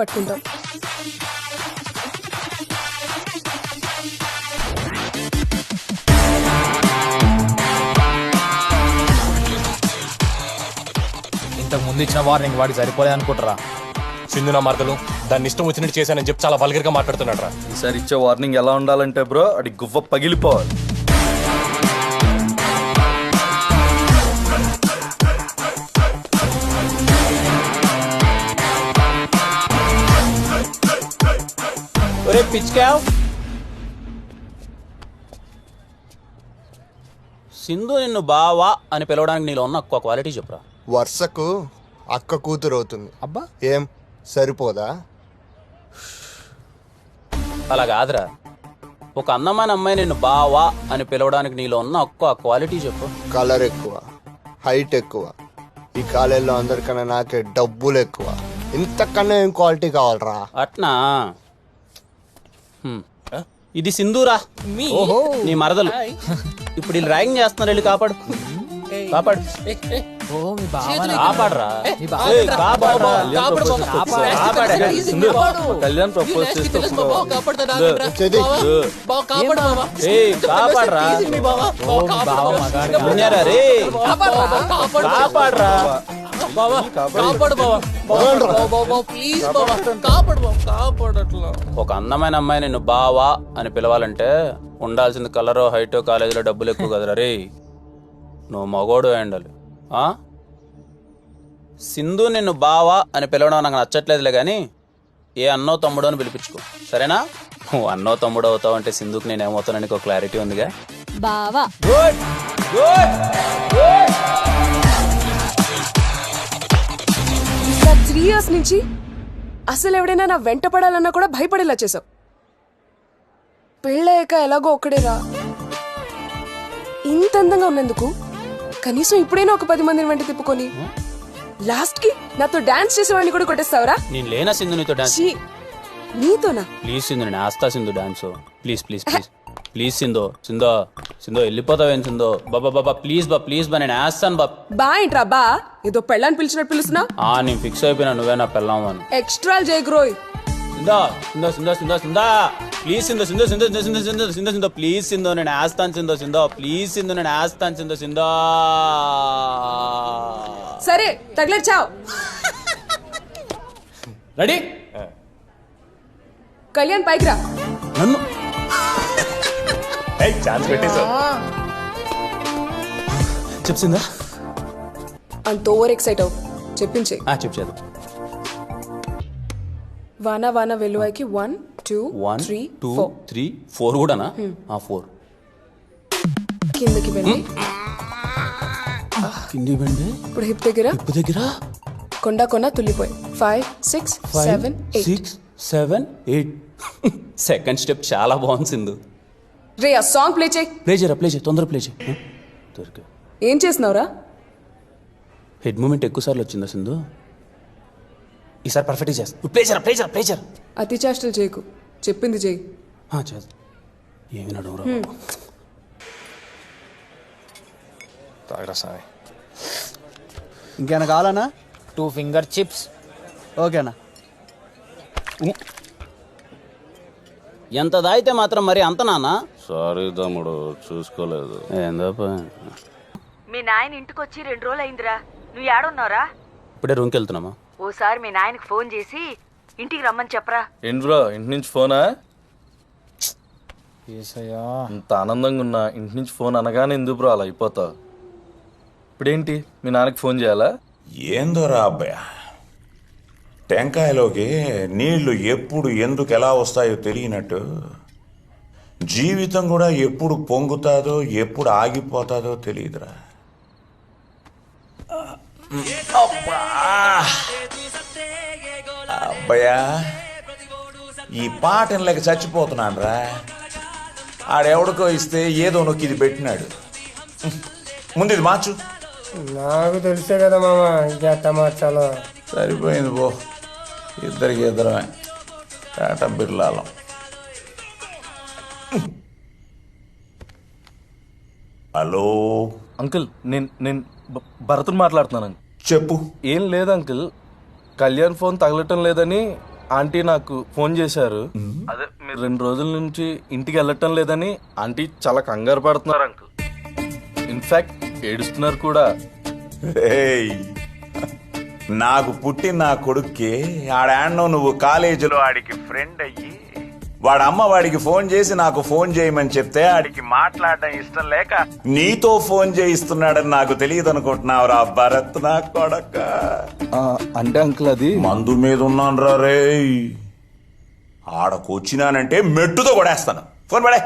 పట్టుకుంటాం. ఇంతకు ముందు ఇచ్చిన వార్నింగ్ వాడికి సరిపోలే అనుకుంటారా సింధు నా మరదలు దాన్ని ఇష్టం వచ్చినట్టు చేశానని చెప్పి చాలా వల్గర్గా మాట్లాడుతున్నాడు రా ఈసారి ఇచ్చే వార్నింగ్ ఎలా ఉండాలంటే బ్రో అది గువ్వ పగిలిపోవాలి. ఒరే పిచ్కావ్ సింధు నిన్ను బావా అని పిలవడానికి నీలో ఉన్న ఒక్క క్వాలిటీ చెప్పురా. వర్షకు అక్క కూతురు అవుతుంది. అబ్బా. ఏం? సరిపోదా? అలా కాదురా. ఒక అందమైన అమ్మాయి నిన్ను బావా అని పిలవడానికి నీలో ఉన్న ఒక్క క్వాలిటీ చెప్పు. కలర్ ఎక్కువ. హైట్ ఎక్కువ. ఈ కాలేజీలో అందరికన్నా నాకే డబ్బులు ఎక్కువ. ఇంతకన్నా ఏం క్వాలిటీ కావాలరా? అట్నా. ఇది సింధూరా. నీ మరదలు. ఇప్పుడు వీళ్ళు ర్యాగింగ్ చేస్తున్నారు వెళ్ళి కాపాడు. కాపాడు. కాపాడరా. ఏయ్, కాపాడరా. కాపాడే. కళ్యాణ్ ప్రపోజ్ చేస్తే చెది ఏయ్, కాపాడరా. రే కాపాడరా. ఒక అందమైన అమ్మాయి నిన్ను బావా అని పిలవాలంటే ఉండాల్సింది కలరో హైటో కాలేజీలో డబ్బులు ఎక్కువ కదరా. రే నువ్వు మగోడు అయి ఉండాలి. ఆ? సింధు నిన్ను బావా అని పిలవడం నాకు నచ్చట్లేదులే కానీ ఏ అన్నో తమ్ముడో అని పిలిపించుకో. సరేనా? నువ్వు అన్నో తమ్ముడు అవుతావు అంటే సింధుకి నేను ఏమవుతానని నీకు క్లారిటీ ఉందిగా? బావా. గుడ్ గుడ్ నా ఇయర్స్ నుంచి అసలు ఎవడైనా నా వెంట పడాలన్నా కూడా భయపడేలా చేసావు పెళ్ళయ్యాక ఎలాగో ఒక్కడేరా. ఇంత అందంగా ఉన్నందుకు కనీసం ఇప్పుడైనా ఒక పది మందిని వెంట తిప్పుకొని లాస్ట్కి నాతో డాన్స్ చేసేవాడిని కూడా కొట్టేస్తావరా? నేను లేనా సింధు నీతో డాన్స్? నీతోనా? ప్లీజ్ సింధు నేను ఆస్తా Sindhu dance. Please please please. Please Sindhu సింధో సింధో వెళ్ళిపోతావేం సింధో బాబా బాబా ప్లీజ్ బా ప్లీజ్ బా నేను వేస్తాను బా బా ఏంట్రా బా ఏదో పెళ్ళాన్ని పిలిచినట్టు పిలుస్తున్నా ఆ నేను ఫిక్స్ అయిపోయినా నువ్వే నా పెళ్ళాము అని ఎక్స్ట్రా జయగ్రోయ్ సిందో సిందో సిందో సిందో సిందా ప్లీజ్ సిందో సిందో సిందో సిందో సిందో సిందో సిందో సిందో ప్లీజ్ సిందో నేను వేస్తాను సిందో సిందో ప్లీజ్ సిందో నేను వేస్తాను సిందో సిందో సరే తగిలేచావు రెడీ కళ్యాణ్ పైకి రా నన్ను ఛాన్స్ పెట్టేశావు చెప్సిందా? అంత ఓవర్ ఎక్సైట్ అవు చెప్పించే. చెప్పు చేద్దాం వాన వాన వెలువైకి one two one three two three four కూడానా? ఆ ఫోర్. కిందకి వెళ్ళి. కింది బండి ఇప్పుడు హిప్ దగ్గర. ఉప్పు దగ్గర? కొండ కొన తుల్లిపోయి. Five six seven eight. Six seven eight. Second step చాలా బాగుంది సింధు. రే ఆ సాంగ్ ప్లే చేయి. ప్లే చేయరా ప్లే చేయి తొందర ప్లే చేయి. దొరికా. ఏం చేస్తున్నావురా? హెడ్ మూమెంట్ ఎక్కువ సార్లు వచ్చిందా సింధు? ఈసారి పర్ఫెక్ట్గా చేస్తా. ప్లే చేయరా ప్లే చేయరా ప్లే చేయరా? అతి చేష్టలు చేయకు. చెప్పింది చేయి. చేస్తా. ఏమి నడువురా తాగరా సామి ఇంకేమైనా కావాలన్నా? టూ ఫింగర్ చిప్స్ ఓకేనా. ఎంత దాయితే మాత్రం మరి అంత నానా? సారీ తమ్ముడు చూసుకోలేదు. ఏందో మీ నాయన ఇంటికొచ్చి రెండు రోజులు అయిందిరా నువ్వు ఏడున్నావురా? ఇప్పుడే రూమ్కి వెళ్తున్నామా? ఓసారి మీ నాయనకి ఫోన్ చేసి ఇంటికి రమ్మని చెప్పరా. ఏంటి బ్రో ఇంటి నుంచి ఫోనా? ఇంత ఆనందంగా ఉన్నా ఇంటి నుంచి ఫోన్ అనగానే ఎందుకు బ్రో అలా అయిపోతావు ఇప్పుడేంటి? మీ నాన్నకి ఫోన్ చేయాలా? ఏందోరా అబ్బాయ? టెంకాయలోకి నీళ్ళు ఎప్పుడు ఎందుకు ఎలా వస్తాయో తెలియనట్టు జీవితం కూడా ఎప్పుడు పొంగుతాదో ఎప్పుడు ఆగిపోతాదో తెలియదురా. అబ్బయ్యా! ఈ పాటను లేక చచ్చిపోతున్నాను రా ఆడెవడికో ఇస్తే ఏదో నొక్కి ఇది పెట్టినాడు. ముందు ఇది మార్చు. నాకు తెలిసే కదా మామ ఇంకెట్ట మార్చాలో. సరిపోయింది పో. ఇద్దరికి ఇద్దరమే. టాటా బిర్లాలం. హలో. అంకుల్ నేను నేను భ- భరత్ని మాట్లాడుతున్నాను. చెప్పు. ఏం లేదు అంకుల్ కళ్యాణ్ ఫోన్ తగలటం లేదని ఆంటీ నాకు ఫోన్ చేశారు. అదే మీరు రెండు రోజుల నుంచి ఇంటికి వెళ్ళటం లేదని ఆంటీ చాలా కంగారు పడుతున్నారు అంకుల్. ఇన్ఫాక్ట్ ఏడుస్తున్నారు కూడా. ఏయ్ నాకు పుట్టిన నా కొడుక్కి ఆడాన్నో నువ్వు కాలేజీలో ఆడికి ఫ్రెండ్ అయ్యి వాడు అమ్మ వాడికి ఫోన్ చేసి నాకు ఫోన్ చేయమని చెప్తే ఆడికి మాట్లాడడం ఇష్టం లేక నీతో ఫోన్ చేయిస్తున్నాడని నాకు తెలియదు అనుకుంటున్నావురా భరత్ నా కొడక. అంటే అంకుల్ అది? మందు మీద ఉన్నాను రా. రే ఆడకు వచ్చినానంటే మెట్టుతో కొడేస్తాను. ఫోన్ పడే.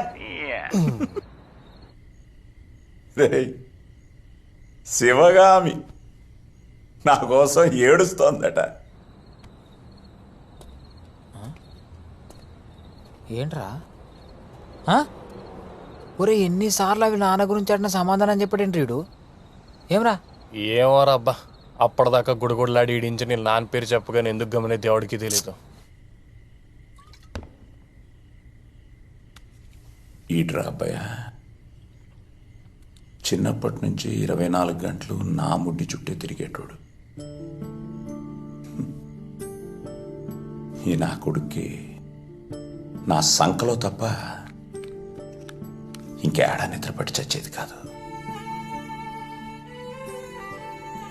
శివగామి నా కోసం ఏడుస్తోందట. ఏంట్రా? ఆ? ఒరే ఎన్నిసార్లు అవి నాన్న గురించి అడిన సమాధానం చెప్పాడేంటి వీడు? ఏమ్రా? ఏమోరా అబ్బా అప్పటిదాకా గుడిగుడిలాడి ఈడించి నేను నాన్న పేరు చెప్పగానే ఎందుకు గమనే దేవుడికి తెలీదు. ఈట్రా అబ్బాయ? చిన్నప్పటి నుంచి ఇరవై నాలుగు గంటలు నా ముడ్డి చుట్టే తిరిగేటోడు. ఈ నా కొడుక్కి నా సంకలో తప్ప ఇంకేడా నిద్రపట్టి చచ్చేది కాదు.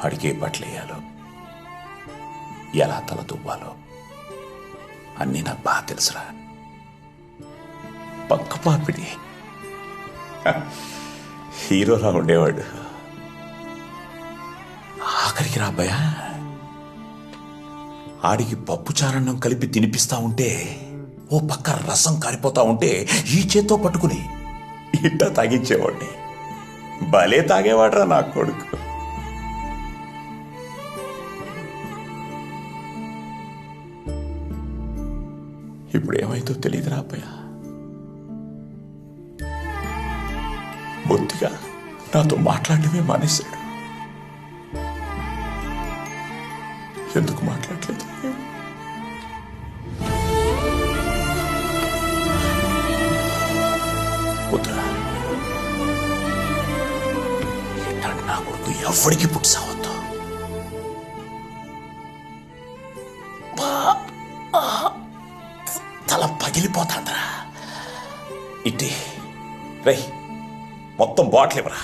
వాడికి ఏ బట్టలు వేయాలో ఎలా తల దువ్వాలో అన్నీ నాకు బాగా తెలుసురా. పక్కపాపిడి హీరోలా ఉండేవాడు. ఆఖరికి రాబ్బయ్యా ఆడికి పప్పు చారణం కలిపి తినిపిస్తా ఉంటే ఓ పక్క రసం కారిపోతా ఉంటే ఈ చేత్తో పట్టుకుని ఇట్ట తాగించేవాడిని. భలే తాగేవాడ్రా నా కొడుకు. ఇప్పుడు ఏమైతో తెలియదురా అబ్బాయ బొత్తిగా నాతో మాట్లాడటమే మానేశాడు. ఎవరికి పుట్టిసావద్దు తల పగిలిపోతాందరా. ఇట్టి రై మొత్తం బాటిల్ ఇవ్వరా?